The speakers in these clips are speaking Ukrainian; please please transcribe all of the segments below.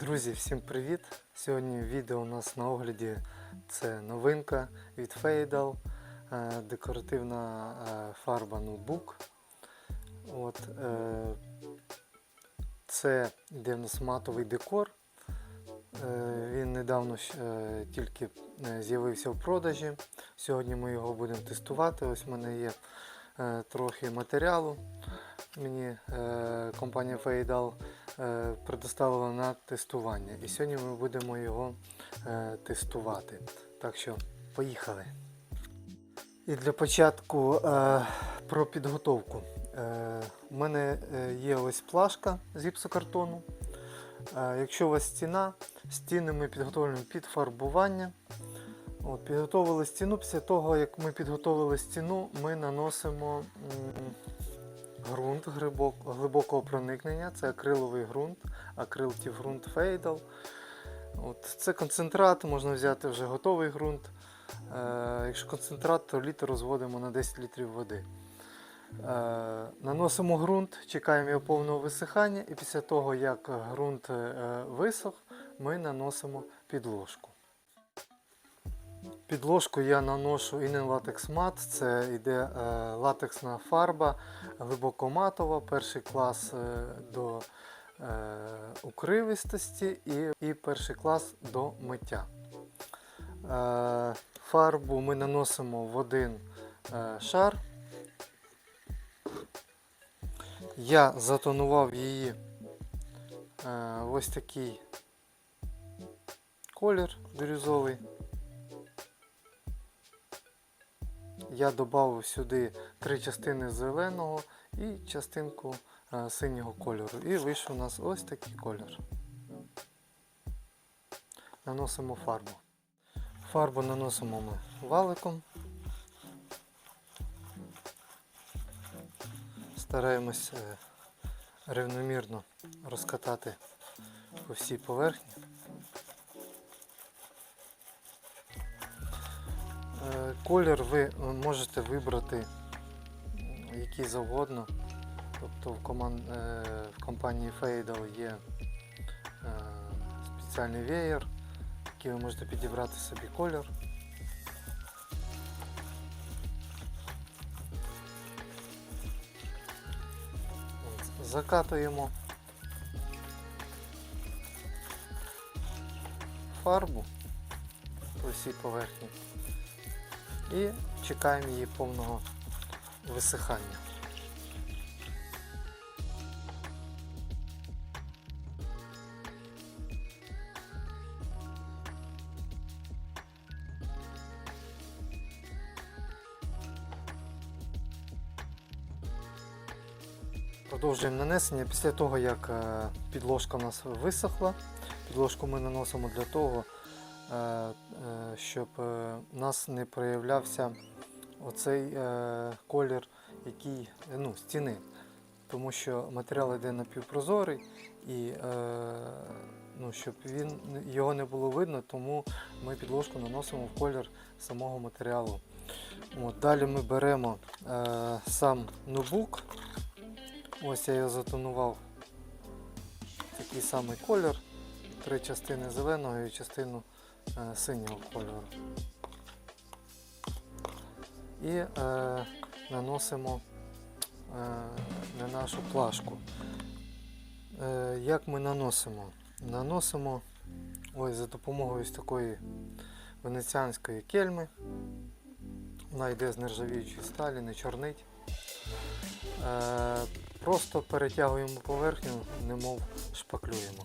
Друзі, всім привіт! Сьогодні відео у нас на огляді це новинка від Fadal, е, декоративна е, фарба ноутбук. От, е, це йде в нас матовий декор. Він недавно тільки з'явився в продажі. Сьогодні ми його будемо тестувати. Ось в мене є трохи матеріалу. Мені компанія Fadal е, предоставила на тестування. І сьогодні ми будемо його е, тестувати. Так що, поїхали. І для початку е, про підготовку. Е, у мене е, є ось плашка з гіпсокартону. Е, якщо у вас стіна, стіни ми підготовлюємо під фарбування. От, підготовили стіну. Після того, як ми підготовили стіну, ми наносимо м, ґрунт глибокого проникнення. Це акриловий ґрунт, акрилтів ґрунт Фейдал. От, це концентрат, можна взяти вже готовий ґрунт. Е, якщо концентрат, то літр розводимо на 10 літрів води. Е, наносимо ґрунт, чекаємо його повного висихання, і після того, як ґрунт е, висох, ми наносимо підложку. Підложку я наношу Inen Latex Matte, це йде е, латексна фарба, глибокоматова, перший клас е, до е, укривистості і, і перший клас до миття. Фарбу ми наносимо в один шар. Я затонував її ось такий колір бірюзовий. Я додав сюди три частини зеленого і частинку е, синього кольору. І вийшов у нас ось такий колір. Наносимо фарбу. Фарбу наносимо ми валиком. Стараємось е, рівномірно розкатати по всій поверхні. Колір ви можете вибрати який завгодно. Тобто в, коман... е, в компанії Fadal є е, спеціальний веєр, який ви можете підібрати собі колір. Закатуємо фарбу по всій поверхні і чекаємо її повного висихання. Продовжуємо нанесення. Після того, як е, підложка у нас висохла, підложку ми наносимо для того, е, щоб е, у нас не проявлявся оцей е, колір який, е, ну, стіни. Тому що матеріал йде напівпрозорий і е, ну, щоб він, його не було видно, тому ми підложку наносимо в колір самого матеріалу. От, далі ми беремо е, сам ноутбук. Ось я його затонував такий самий колір. Три частини зеленого і частину е, синього кольору. І е, наносимо е, на нашу плашку. Е, як ми наносимо? Наносимо ось за допомогою ось такої венеціанської кельми. Вона йде з нержавіючої сталі, не чорнить. Е, Просто перетягуємо поверхню, немов шпаклюємо.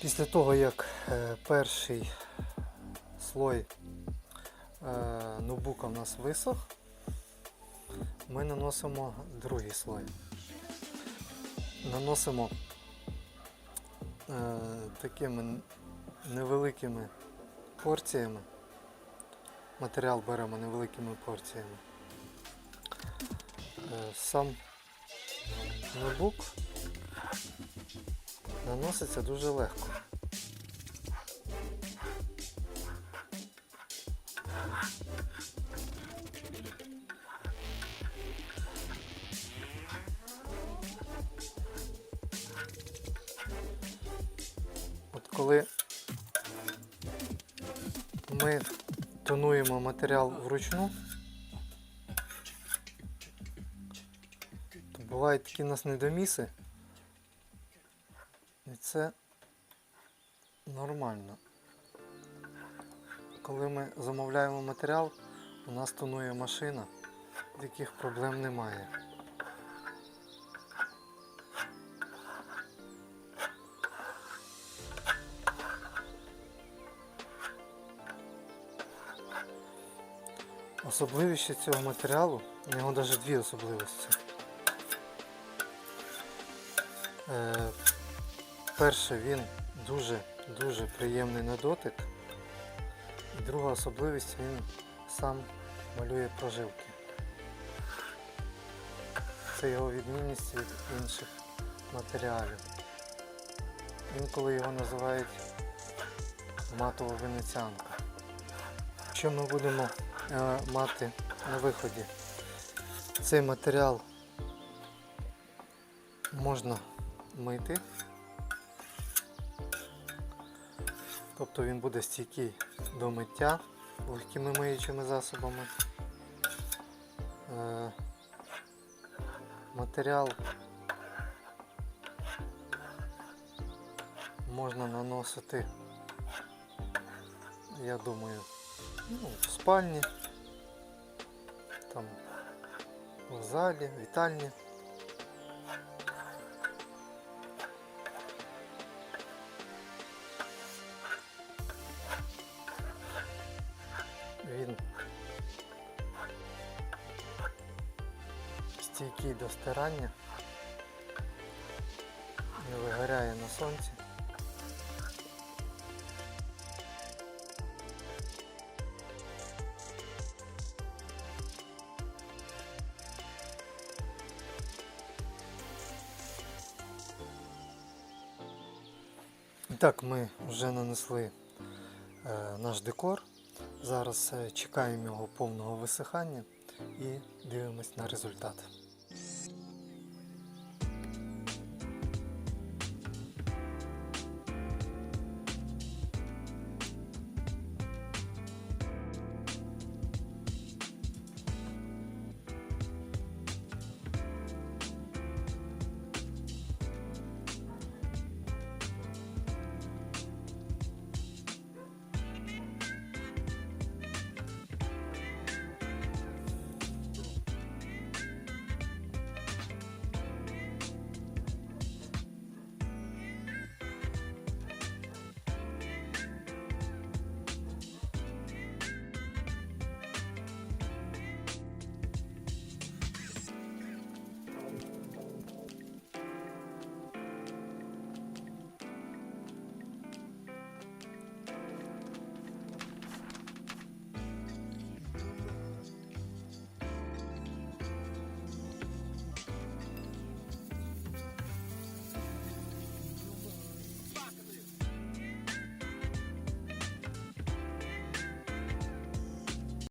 Після того, як е, перший слой е, ноутбука в нас висох, ми наносимо другий слой. Наносимо е, такими невеликими порціями. Матеріал беремо невеликими порціями. Сам ноутбук наноситься дуже легко. От коли ми тонуємо матеріал вручну, то бувають такі у нас недоміси. І це нормально. Коли ми замовляємо матеріал, у нас тонує машина, яких проблем немає. Особливість цього матеріалу, у нього навіть дві особливості. Перше, він дуже-дуже приємний на дотик. І друга особливість, він сам малює прожилки. Це його відмінність від інших матеріалів. Інколи його називають матова венеціанка. Що ми будемо е, мати на виході? Цей матеріал можна мити. Тобто він буде стійкий до миття легкими миючими засобами. Е, Матеріал можна наносити, я думаю, ну, в спальні, там, в залі, в вітальні. Стійкий стирання, не вигоряє на сонці. Так, ми вже нанесли е, наш декор. Зараз е, чекаємо його повного висихання і дивимось на результат.